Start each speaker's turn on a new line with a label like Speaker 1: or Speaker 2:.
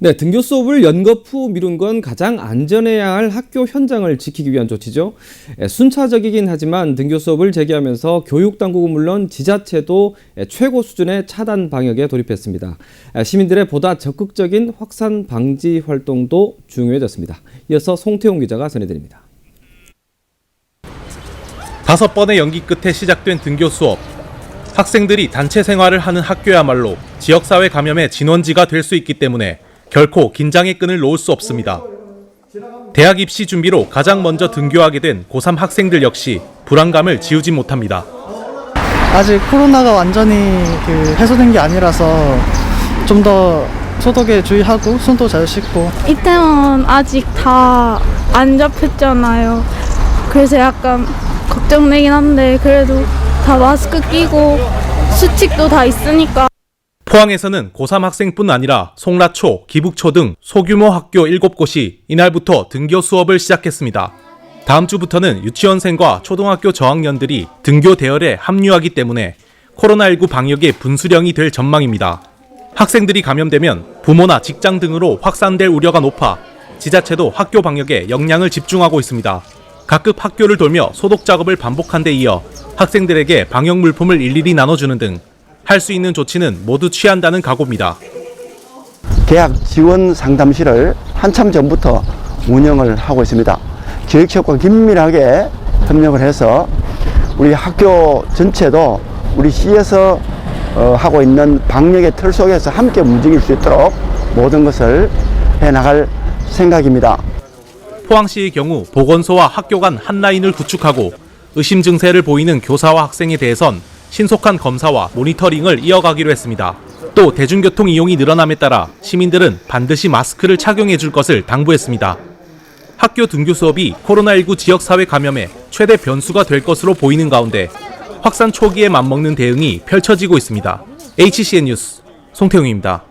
Speaker 1: 네, 등교 수업을 연겁 후 미룬 건 가장 안전해야 할 학교 현장을 지키기 위한 조치죠. 예, 순차적이긴 하지만 등교 수업을 재개하면서 교육 당국은 물론 지자체도 예, 최고 수준의 차단 방역에 돌입했습니다. 예, 시민들의 보다 적극적인 확산 방지 활동도 중요해졌습니다. 이어서 송태용 기자가 전해드립니다.
Speaker 2: 다섯 번의 연기 끝에 시작된 등교 수업. 학생들이 단체 생활을 하는 학교야말로 지역사회 감염의 진원지가 될 수 있기 때문에 결코 긴장의 끈을 놓을 수 없습니다. 대학 입시 준비로 가장 먼저 등교하게 된 고3 학생들 역시 불안감을 지우지 못합니다.
Speaker 3: 아직 코로나가 완전히 그 해소된 게 아니라서 좀 더 소독에 주의하고 손도 잘 씻고
Speaker 4: 이태원 아직 다 안 잡혔잖아요. 그래서 약간 걱정되긴 한데 그래도 다 마스크 끼고 수칙도 다 있으니까
Speaker 2: 포항에서는 고3 학생뿐 아니라 송라초, 기북초 등 소규모 학교 7곳이 이날부터 등교 수업을 시작했습니다. 다음 주부터는 유치원생과 초등학교 저학년들이 등교 대열에 합류하기 때문에 코로나19 방역의 분수령이 될 전망입니다. 학생들이 감염되면 부모나 직장 등으로 확산될 우려가 높아 지자체도 학교 방역에 역량을 집중하고 있습니다. 각급 학교를 돌며 소독 작업을 반복한 데 이어 학생들에게 방역 물품을 일일이 나눠주는 등 할 수 있는 조치는 모두 취한다는 각오입니다.
Speaker 5: 대학 지원 상담실을 한참 전부터 운영을 하고 있습니다. 교육청과 긴밀하게 협력을 해서 우리 학교 전체도 우리 시에서 어, 하고 있는 방역의 틀 속에서 함께 움직일 수 있도록 모든 것을 해 나갈 생각입니다.
Speaker 2: 포항시의 경우 보건소와 학교 간 한 라인을 구축하고 의심 증세를 보이는 교사와 학생에 대해선 신속한 검사와 모니터링을 이어가기로 했습니다. 또 대중교통 이용이 늘어남에 따라 시민들은 반드시 마스크를 착용해 줄 것을 당부했습니다. 학교 등교 수업이 코로나19 지역사회 감염의 최대 변수가 될 것으로 보이는 가운데 확산 초기에 맞먹는 대응이 펼쳐지고 있습니다. HCN 뉴스 송태웅입니다.